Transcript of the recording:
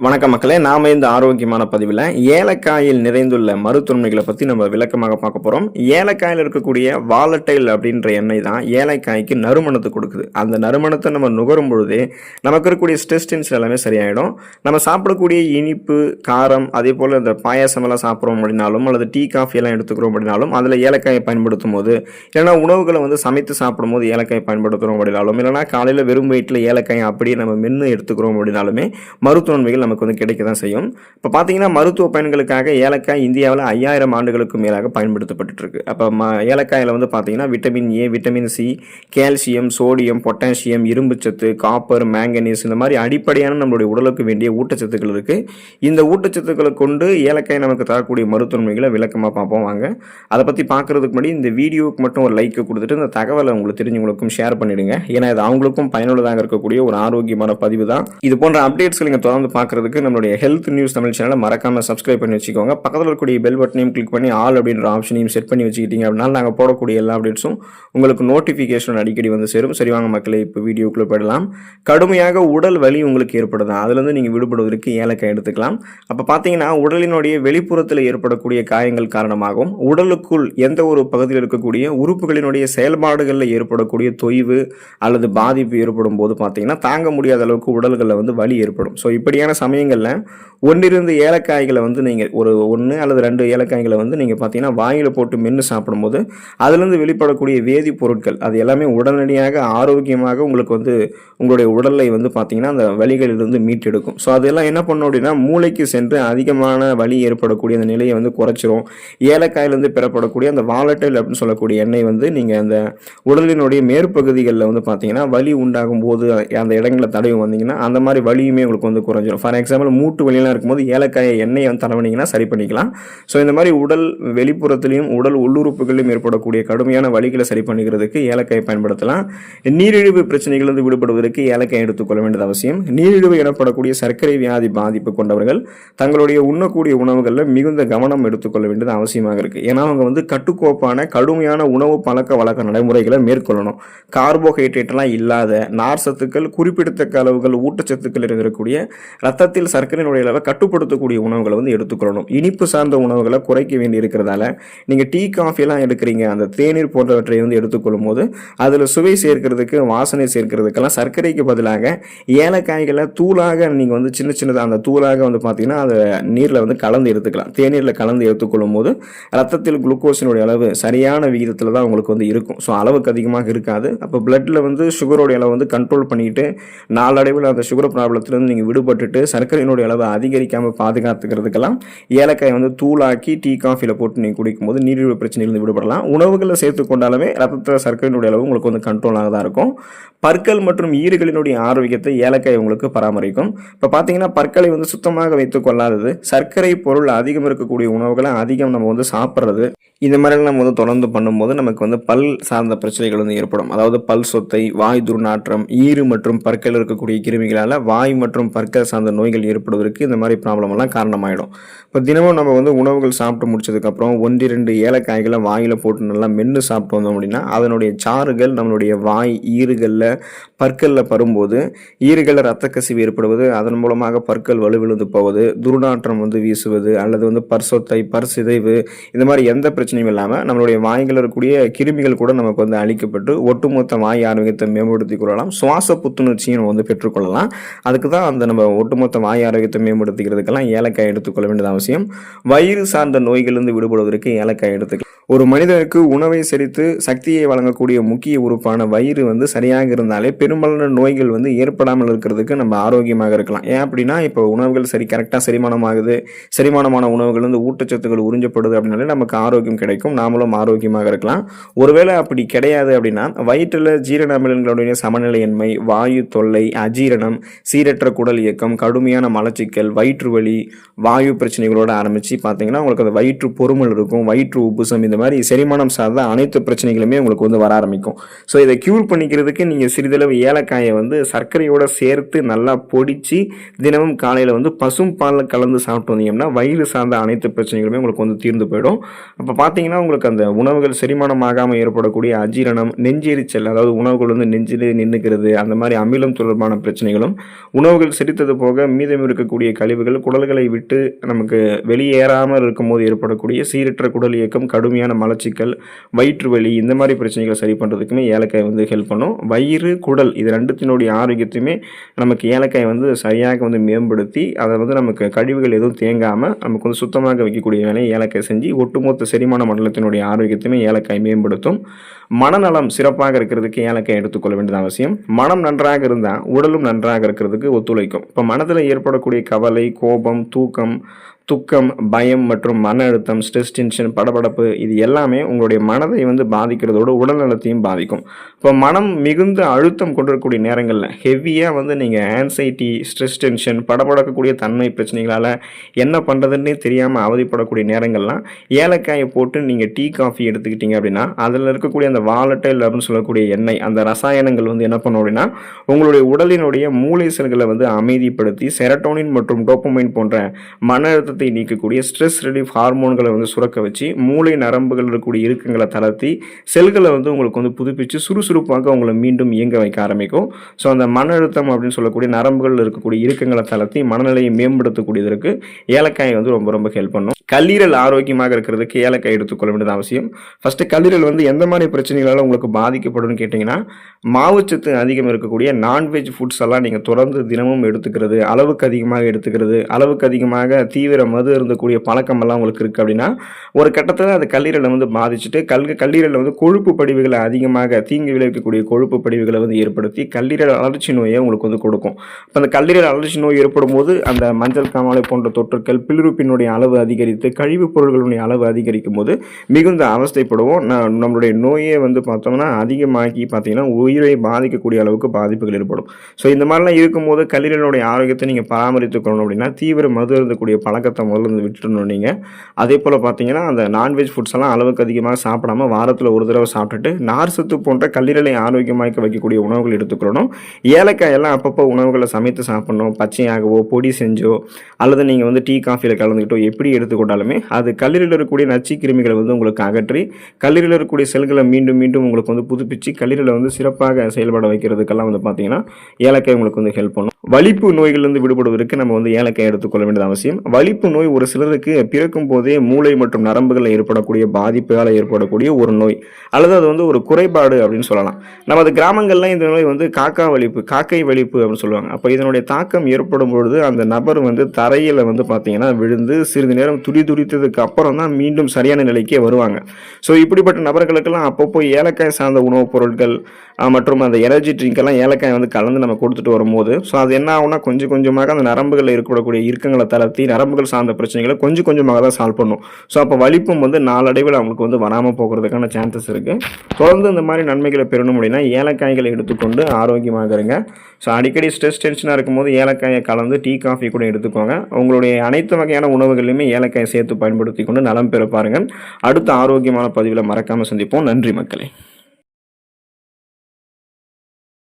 வணக்க மக்களே நாம இந்த ஆரோக்கியமான பதிவில் ஏலக்காயில் நிறைந்துள்ள மருத்துவமைகளை பற்றி நம்ம விளக்கமாக பார்க்க போகிறோம் ஏலக்காயில் இருக்கக்கூடிய வாலட்டைல் அப்படின்ற எண்ணெய் தான் ஏலக்காய்க்கு நறுமணத்தை கொடுக்குது. அந்த நறுமணத்தை நம்ம நுகரும் பொழுதே நமக்கு இருக்கக்கூடிய ஸ்ட்ரெஸ் டென்ஷன் எல்லாமே சரியாயிடும். நம்ம சாப்பிடக்கூடிய இனிப்பு காரம் அதே போல் இந்த பாயாசம் எல்லாம் சாப்பிட்றோம் அப்படின்னாலும் அல்லது டீ காஃபி எல்லாம் எடுத்துக்கிறோம் அப்படின்னாலும் அதில் ஏலக்காயை பயன்படுத்தும் போது இல்லைன்னா உணவுகளை வந்து சமைத்து சாப்பிடும் போது ஏலக்காயை பயன்படுத்துகிறோம் அப்படின்னாலும் இல்லைன்னா காலையில் வெறும் வயிற்றில் ஏலக்காயை அப்படியே நம்ம மென்று எடுத்துக்கிறோம் அப்படின்னாலுமே மருத்துவமைகள் நமக்கு வந்து கிடைக்க தான் செய்யும். இப்போ பார்த்தீங்கன்னா மருத்துவ பயன்களுக்காக ஏலக்காய் இந்தியாவில் ஐயாயிரம் ஆண்டுகளுக்கு மேலாக பயன்படுத்தப்பட்டுருக்கு. அப்போ ம ஏலக்காயில் வந்து பார்த்தீங்கன்னா vitamin A vitamin C calcium sodium potassium இரும்புச்சத்து காப்பர் மேங்கனீஸ் இந்த மாதிரி அடிப்படையான நம்மளுடைய உடலுக்கு வேண்டிய ஊட்டச்சத்துக்கள் இருக்குது இந்த ஊட்டச்சத்துக்களை கொண்டு ஏலக்காய் நமக்கு தரக்கூடிய மருத்துவமனைகளை விளக்கமாக பார்ப்போம் வாங்க. அதை பற்றி பார்க்குறதுக்கு முன்னாடி இந்த வீடியோவுக்கு மட்டும் ஒரு லைக் கொடுத்துட்டு இந்த தகவலை உங்களுக்கு தெரிஞ்சவங்களுக்கும் ஷேர் பண்ணிடுங்க. ஏன்னா இது அவங்களுக்கும் பயனுள்ளதாக இருக்கக்கூடிய ஒரு ஆரோக்கியமான பதிவு தான் இது போன்ற அப்டேட்ஸ்கள் நீங்கள் தொடர்ந்து பார்க்குறதுக்கு நம்மளுடைய ஹெல்த் நியூஸ் தமிழ் சேனலை மறக்காமல் சப்ஸ்கிரைப் பண்ணி வச்சுக்கோங்க. பக்கத்தில் இருக்கக்கூடிய பெல் பட்டனையும் கிளிக் பண்ணி ஆல் அப்படின்ற ஆப்ஷனையும் செட் பண்ணி வச்சுக்கிட்டீங்க அப்படின்னா நாங்கள் போடக்கூடிய எல்லா அப்டேட்ஸும் உங்களுக்கு நோட்டிஃபிகேஷன் அடிக்கடி வந்து சேரும். சரி வாங்க இப்போ வீடியோக்குள்ளே போயிடலாம். கடுமையாக உடல் வலி உங்களுக்கு ஏற்படுது. அதுலேருந்து நீங்கள் விடுபடுவதற்கு ஏலக்காய் எடுத்துக்கலாம். அப்போ பார்த்தீங்கன்னா உடலினுடைய வெளிப்புறத்தில் ஏற்படக்கூடிய காயங்கள் காரணமாகவும் உடலுக்குள் எந்த ஒரு பகுதியில் இருக்கக்கூடிய உறுப்புகளினுடைய செயல்பாடுகளில் ஏற்படக்கூடிய தொய்வு அல்லது பாதிப்பு ஏற்படும் போது பார்த்தீங்கன்னா தாங்க முடியாத அளவுக்கு உடல்களில் வந்து வலி ஏற்படும். ஸோ இப்படியான சமயங்களில் ஒன்றிருந்து ஏலக்காய்களை வந்து நீங்கள் ஒரு ஒன்று அல்லது ரெண்டு ஏலக்காய்களை வந்து நீங்கள் பார்த்தீங்கன்னா வாயில் போட்டு மென்று சாப்பிடும்போது அதுலேருந்து வெளிப்படக்கூடிய வேதிப்பொருட்கள் அது எல்லாமே உடனடியாக ஆரோக்கியமாக உங்களுக்கு வந்து உங்களுடைய உடலை வந்து பார்த்தீங்கன்னா அந்த வலிகளிலிருந்து மீட்டெடுக்கும். ஸோ அதெல்லாம் என்ன பண்ணும் அப்படின்னா மூளைக்கு சென்று அதிகமான வலி ஏற்படக்கூடிய அந்த நிலையை வந்து குறைச்சிரும். ஏலக்காயிலேருந்து பெறப்படக்கூடிய அந்த வாலட்டைல் அப்படின்னு சொல்லக்கூடிய எண்ணெய் வந்து நீங்கள் அந்த உடலினுடைய மேற்பகுதிகளில் வந்து பார்த்தீங்கன்னா வலி உண்டாகும் போது அந்த இடங்களில் தடவி வந்தீங்கன்னா அந்த மாதிரி வலியுமே உங்களுக்கு வந்து குறைஞ்சிரும். ஃபார் எக்ஸாம்பிள் மூட்டு வலியெல்லாம் இருக்கும்போது ஏலக்காயை எண்ணெயை வந்து தடவினீங்கன்னா சரி பண்ணிக்கலாம். ஸோ இந்த மாதிரி உடல் வெளிப்புறத்துலையும் உடல் உள்ளுறுப்புகளிலும் ஏற்படக்கூடிய கடுமையான வலிகளை சரி பண்ணிக்கிறதுக்கு ஏலக்காயை பயன்படுத்தலாம். நீரிழிவு பிரச்சனைகளிலிருந்து விடுபடுவதற்கு ஏலக்காய் எடுத்துக்கொள்ள வேண்டியது அவசியம். நீரிழிவு எனப்படக்கூடிய சர்க்கரை வியாதி பாதிப்பு கொண்டவர்கள் தங்களுடைய உண்ணக்கூடிய உணவுகளில் மிகுந்த கவனம் எடுத்துக்கொள்ள வேண்டியது அவசியமாக இருக்குது ஏன்னா அவங்க வந்து கட்டுக்கோப்பான கடுமையான உணவு பழக்க வழக்க நடைமுறைகளை மேற்கொள்ளணும். கார்போஹைட்ரேட்லாம் இல்லாத நார் சத்துக்கள் குறிப்பிடத்தக்க அளவுகள் ஊட்டச்சத்துக்கள் இருக்கக்கூடிய ரத்த ரத்தத்தில் சர்க்கரையினுடைய அளவை கட்டுப்படுத்தக்கூடிய உணவுகளை வந்து எடுத்துக்கொள்ளணும். இனிப்பு சார்ந்த உணவுகளை குறைக்க வேண்டி இருக்கிறதால நீங்கள் டீ காஃபியெல்லாம் எடுக்கிறீங்க அந்த தேநீர் போன்றவற்றை வந்து எடுத்துக்கொள்ளும் போது அதில் சுவை சேர்க்கிறதுக்கு வாசனை சேர்க்கிறதுக்கெல்லாம் சர்க்கரைக்கு பதிலாக ஏலக்காய்களை தூளாக நீங்கள் வந்து சின்ன சின்னதாக அந்த தூளாக வந்து பார்த்தீங்கன்னா அதை நீரில் வந்து கலந்து எடுத்துக்கலாம். தேநீரில் கலந்து எடுத்துக்கொள்ளும் போது ரத்தத்தில் குளுக்கோஸினுடைய அளவு சரியான விகிதத்தில் தான் உங்களுக்கு வந்து இருக்கும். ஸோ அளவுக்கு அதிகமாக இருக்காது. அப்போ பிளட்டில் வந்து சுகருடைய அளவு வந்து கண்ட்ரோல் பண்ணிட்டு நாளடைவில் அந்த சுகர் ப்ராப்ளத்திலேருந்து நீங்கள் விடுபட்டுட்டு சர்க்கரையினுடைய அளவை அதிகரிக்காமல் பாதுகாத்துக்கிறதுக்கெல்லாம் ஏலக்காய் வந்து தூளாக்கி டீ காஃபியில் போட்டு நீங்கள் குடிக்கும்போது நீரிழிவு பிரச்சனையிலிருந்து விடுபடலாம். உணவுகளில் சேர்த்து கொண்டாலுமே ரத்தத்தில் சர்க்கரையினுடைய அளவு உங்களுக்கு வந்து கண்ட்ரோலாக தான் இருக்கும். பற்கள் மற்றும் ஈறுகளினுடைய ஆரோக்கியத்தை ஏலக்காய் உங்களுக்கு பராமரிக்கும். இப்போ பார்த்தீங்கன்னா பற்களை வந்து சுத்தமாக வைத்துக் கொள்ளாதது. சர்க்கரை பொருள் அதிகம் இருக்கக்கூடிய உணவுகளை அதிகம் நம்ம வந்து சாப்பிட்றது. இந்த மாதிரிலாம் நம்ம வந்து தொடர்ந்து பண்ணும்போது நமக்கு வந்து பல் சார்ந்த பிரச்சனைகள் வந்து ஏற்படும். அதாவது பல் சொத்தை வாய் துர்நாற்றம் ஈறு மற்றும் பற்கள் இருக்கக்கூடிய கிருமிகளால் வாய் மற்றும் பற்கள் சார்ந்த நோய் நோய்கள் ஏற்படுவதற்கு இந்த மாதிரி ப்ராப்ளம் எல்லாம் காரணமாயிடும். இப்போ தினமும் நம்ம வந்து உணவுகள் சாப்பிட்டு முடிச்சதுக்கப்புறம் ஒன்றிரண்டு ஏலக்காய்களை வாயில் போட்டு நல்லா மென்று சாப்பிட்டு வந்தோம் அப்படின்னா அதனுடைய சாறுகள் நம்மளுடைய வாய் ஈறுகளில் பற்களில் பரும்போது ஈறுகளில் ரத்த கசிவு ஏற்படுவது அதன் மூலமாக பற்கள் வலுவிழுந்து போவது துர்நாற்றம் வந்து வீசுவது அல்லது வந்து பர்சொத்தை பர்சிதைவு இந்த மாதிரி எந்த பிரச்சனையும் இல்லாமல் நம்மளுடைய வாய்களில் இருக்கக்கூடிய கிருமிகள் கூட நமக்கு வந்து அழிக்கப்பட்டு ஒட்டுமொத்த வாய் ஆரோக்கியத்தை மேம்படுத்திக் கொள்ளலாம். சுவாச புத்துணர்ச்சியும் நம்ம வந்து பெற்றுக்கொள்ளலாம் அதுக்கு தான் அந்த நம்ம ஒட்டுமொத்த வாய் ஆரோக்கியத்தை மேம்படுத்திக்கிறதுக்கெல்லாம் ஏலக்காய் எடுத்துக்கொள்ள வேண்டியது அவசியம். வயிறு சார்ந்த நோய்களிலிருந்து விடுபடுவதற்கு ஏலக்காய் எடுத்துக்கலாம். ஒரு மனிதனுக்கு உணவை செரித்து சக்தியை வழங்கக்கூடிய முக்கிய உறுப்பான வயிறு வந்து சரியாக இருந்தாலே பெரும்பாலான நோய்கள் வந்து ஏற்படாமல் இருக்கிறதுக்கு நம்ம ஆரோக்கியமாக இருக்கலாம். ஏன் அப்படின்னா இப்போ உணவுகள் சரி கரெக்டாக செரிமானமாகுது. செரிமானமான உணவுகள் வந்து ஊட்டச்சத்துக்கள் உறிஞ்சப்படுது அப்படின்னாலே நமக்கு ஆரோக்கியம் கிடைக்கும். நாமளும் ஆரோக்கியமாக இருக்கலாம். ஒருவேளை அப்படி கிடையாது அப்படின்னா வயிற்றில் ஜீரண அமிலங்களுடைய சமநிலையின்மை வாயு தொல்லை அஜீரணம் சீரற்ற குடல் இயக்கம் கடுமையான மலச்சிக்கல் வயிற்று வலி வாயு பிரச்சனைகளோடு ஆரம்பித்து பார்த்தீங்கன்னா உங்களுக்கு அந்த வயிற்று பொறுமல் இருக்கும் வயிற்று உப்புசம் இந்த மாதிரி செரிமானம் சார்ந்த அனைத்து பிரச்சனைகளுமே உங்களுக்கு வந்து வர ஆரம்பிக்கும். ஸோ இதை க்யூர் பண்ணிக்கிறதுக்கு நீங்கள் சிறிதளவு ஏலக்காயை வந்து சர்க்கரையோடு சேர்த்து நல்லா பொடித்து தினமும் காலையில் வந்து பசும் பாலில் கலந்து சாப்பிட்டு வந்தீங்கன்னா வயிறு சார்ந்த அனைத்து பிரச்சனைகளுமே உங்களுக்கு வந்து தீர்ந்து போயிடும். அப்போ பார்த்தீங்கன்னா உங்களுக்கு அந்த உணவுகள் செரிமானம் ஆகாமல் ஏற்படக்கூடிய அஜீரணம் நெஞ்செரிச்சல் அதாவது உணவுகள் வந்து நெஞ்சிலே நின்றுக்கிறது அந்த மாதிரி அமிலம் தொடர்பான பிரச்சனைகளும் உணவுகள் செரித்தது போக மீதம் இருக்கக்கூடிய கழிவுகள் குடல்களை விட்டு நமக்கு வெளியேறாமல் இருக்கும்போது ஏற்படக்கூடிய சீரற்ற குடல் இயக்கம் கடுமையான மலச்சிக்கல் வயிற்று வலி இந்த மாதிரி பிரச்சனைகளை சரி பண்ணுறதுக்குமே ஏலக்காய் வந்து ஹெல்ப் பண்ணும். வயிறு குடல் இது ரெண்டுத்தினுடைய ஆரோக்கியத்தையுமே நமக்கு ஏலக்காய் வந்து சரியாக வந்து மேம்படுத்தி அதை வந்து நமக்கு கழிவுகள் எதுவும் தேங்காமல் நமக்கு வந்து சுத்தமாக வைக்கக்கூடிய வேலையை ஏலக்காய் செஞ்சு ஒட்டுமொத்த செரிமான மண்டலத்தினுடைய ஆரோக்கியத்தையுமே ஏலக்காய் மேம்படுத்தும். மனநலம் சிறப்பாக இருக்கிறதுக்கு ஏலக்காய் எடுத்துக்கொள்ள வேண்டியது அவசியம். மனம் நன்றாக இருந்தால் உடலும் நன்றாக இருக்கிறதுக்கு ஒத்துழைக்கும். இப்போ மனதில் ஏற்படக்கூடிய கவலை கோபம் தூக்கம் துக்கம் பயம் மற்றும் மன அழுத்தம் ஸ்ட்ரெஸ் டென்ஷன் படபடப்பு இது எல்லாமே உங்களுடைய மனதை வந்து பாதிக்கிறதோட உடல் நலத்தையும் பாதிக்கும். இப்போ மனம் மிகுந்த அழுத்தம் கொண்டிருக்கக்கூடிய நேரங்களில் ஹெவியாக வந்து நீங்கள் ஆன்சைட்டி ஸ்ட்ரெஸ் டென்ஷன் படபடக்கக்கூடிய தன்மை பிரச்சனைகளால் என்ன பண்ணுறதுன்னே தெரியாமல் அவதிப்படக்கூடிய நேரங்கள்லாம் ஏலக்காயை போட்டு நீங்கள் டீ காஃபி எடுத்துக்கிட்டீங்க அப்படின்னா அதில் இருக்கக்கூடிய அந்த வாலட்டைல் அப்படின்னு சொல்லக்கூடிய எண்ணெய் அந்த ரசாயனங்கள் வந்து என்ன பண்ணும் அப்படின்னா உங்களுடைய உடலினுடைய மூளை செல்களை வந்து அமைதிப்படுத்தி செரட்டோனின் மற்றும் டோப்பமைன் போன்ற மன அழுத்தத்தை நீக்கக்கூடிய ஸ்ட்ரெஸ் ரிலீஃப் ஹார்மோன்களை வந்து சுரக்க வச்சு மூளை நரம்புகள் இருக்கக்கூடிய இறுக்கங்களை தளர்த்தி செல்களை வந்து உங்களுக்கு வந்து புதுப்பித்து சுறுசுறுப்பாக உங்களை மீண்டும் இயங்க வைக்க ஆரம்பிக்கும். ஸோ அந்த மன அழுத்தம் அப்படின்னு சொல்லக்கூடிய நரம்புகள் இருக்கக்கூடிய இறுக்கங்களை தளர்த்தி மனநிலையை மேம்படுத்தக்கூடியதற்கு ஏலக்காய் வந்து ரொம்ப ரொம்ப ஹெல்ப் பண்ணும். கல்லீரல் ஆரோக்கியமாக இருக்கிறதுக்கு ஏலக்காய் எடுத்துக்கொள்ள வேண்டியது அவசியம். ஃபஸ்ட்டு கல்லீரல் வந்து எந்த மாதிரி பிரச்சனைகளால் உங்களுக்கு பாதிக்கப்படும் கேட்டிங்கன்னா மாவுச்சத்து அதிகம் இருக்கக்கூடிய நான்வெஜ் ஃபுட்ஸ் எல்லாம் நீங்கள் தொடர்ந்து தினமும் எடுத்துக்கிறது அளவுக்கு அதிகமாக எடுத்துக்கிறது அளவுக்கு அதிகமாக தீவிர மது இருந்தக்கூடிய பழக்கமெல்லாம் உங்களுக்கு இருக்குது அப்படின்னா ஒரு கட்டத்தில் அது கல்லீரலை வந்து பாதிச்சுட்டு கல் கல்லீரலில் வந்து கொழுப்பு படிவுகளை அதிகமாக தீங்கு விளைவிக்கக்கூடிய கொழுப்பு படிவுகளை வந்து ஏற்படுத்தி கல்லீரல் அலர்ச்சி நோயை உங்களுக்கு வந்து கொடுக்கும். இப்போ அந்த கல்லீரல் அலர்ச்சி நோய் ஏற்படும் போது அந்த மஞ்சள் காமாலை போன்ற தொற்றுக்கள் பிலிருப்பினுடைய அளவு அதிகரித்து கழிவுப் பொருள்களுடைய அளவு அதிகரிக்கும் போது மிகுந்த அவஸ்தைப்படுவோம். நம்மளுடைய நோயே வந்து பார்த்தோம்னா அதிகமாகி பார்த்தீங்கன்னா உயிரை பாதிக்கக்கூடிய அளவுக்கு பாதிப்புகள் ஏற்படும். ஸோ இந்த மாதிரிலாம் இருக்கும்போது கல்லீரலுடைய ஆரோக்கியத்தை நீங்கள் பராமரித்துக்கணும் அப்படின்னா தீவிர மது இருந்தக்கூடிய பழக்கத்தை முதல்ல இருந்து விட்டுடணும் நீங்கள் அதே போல் பார்த்தீங்கன்னா அந்த நான்வெஜ் ஃபுட்ஸ் எல்லாம் அளவுக்கு அதிகமாக சாப்பிடாம வாரத்தில் ஒரு தடவை சாப்பிட்டுட்டு நார் சத்து போன்ற கல்லீரலை ஆரோக்கியமாக வைக்கக்கூடிய உணவுகள் எடுத்துக்கிறணும் ஏலக்காய் எல்லாம் அப்பப்போ உணவுகளை சமைத்து சாப்பிடணும். பச்சையாகவோ பொடி செஞ்சோ அல்லது நீங்கள் வந்து டீ காஃபியில் கலந்துக்கிட்டோ எப்படி எடுத்துக்கொண்டாலுமே அது கல்லீரலில் இருக்கக்கூடிய நச்சு கிருமிகளை வந்து உங்களுக்கு அகற்றி கல்லீரலில் இருக்கக்கூடிய செல்களை மீண்டும் மீண்டும் உங்களுக்கு வந்து புதுப்பிச்சு கல்லீரலை வந்து சிறப்பாக செயல்பட வைக்கிறதுக்கெல்லாம் வந்து பார்த்தீங்கன்னா ஏலக்காய் உங்களுக்கு வந்து ஹெல்ப் பண்ணும். வலிப்பு நோய்களிலிருந்து விடுபடுவதற்கு நம்ம வந்து ஏலக்காய் எடுத்துக்கொள்ள வேண்டியது அவசியம். வலிப்பு நோய் ஒரு சிலருக்கு பிறக்கும் போதே மூளை மற்றும் நரம்புகளில் ஏற்படக்கூடிய பாதிப்புகளால் ஏற்படக்கூடிய ஒரு நோய் அல்லது அது வந்து ஒரு குறைபாடு அப்படின்னு சொல்லலாம். நமது கிராமங்கள்ல இந்த நோய் வந்து காக்கா வலிப்பு காக்கை வலிப்பு அப்படின்னு சொல்லுவாங்க. அப்போ இதனுடைய தாக்கம் ஏற்படும் பொழுது அந்த நபர் வந்து தரையில் வந்து பார்த்தீங்கன்னா விழுந்து சிறிது நேரம் துடி துடித்ததுக்கு அப்புறம் தான் மீண்டும் சரியான நிலைக்கே வருவாங்க. ஸோ இப்படிப்பட்ட நபர்களுக்கெல்லாம் அப்பப்போ ஏலக்காய் சார்ந்த உணவுப் பொருட்கள் மற்றும் அந்த எனர்ஜி ட்ரிங்க் எல்லாம் ஏலக்காய் வந்து கலந்து நம்ம கொடுத்துட்டு வரும்போது ஸோ அது என்ன ஆகும்னா கொஞ்சம் கொஞ்சமாக அந்த நரம்புகளில் இருக்கக்கூடிய இறுக்கங்களை தளர்த்தி நரம்புகள் சார்ந்த பிரச்சனைகளை கொஞ்சம் கொஞ்சமாக தான் சால்வ் பண்ணும். ஸோ அப்போ வலிப்பும் வந்து நாளடைவில் அவங்களுக்கு வந்து வராமல் போகிறதுக்கான சான்சஸ் இருக்குது தொடர்ந்து இந்த மாதிரி நன்மைகளை பெறணும் அப்படின்னா ஏலக்காய்களை எடுத்துக்கொண்டு ஆரோக்கியமாக இருங்க ஸோ அடிக்கடி ஸ்ட்ரெஸ் டென்ஷனாக இருக்கும்போது ஏலக்காயை கலந்து டீ காஃபி கூட எடுத்துக்கோங்க. உங்களுடைய அனைத்து வகையான உணவுகளிலுமே ஏலக்காயை சேர்த்து பயன்படுத்தி கொண்டு நலம் பெற பாருங்கள் அடுத்த ஆரோக்கியமான பதிவில் மறக்காமல் சந்திப்போம். நன்றி மக்களே.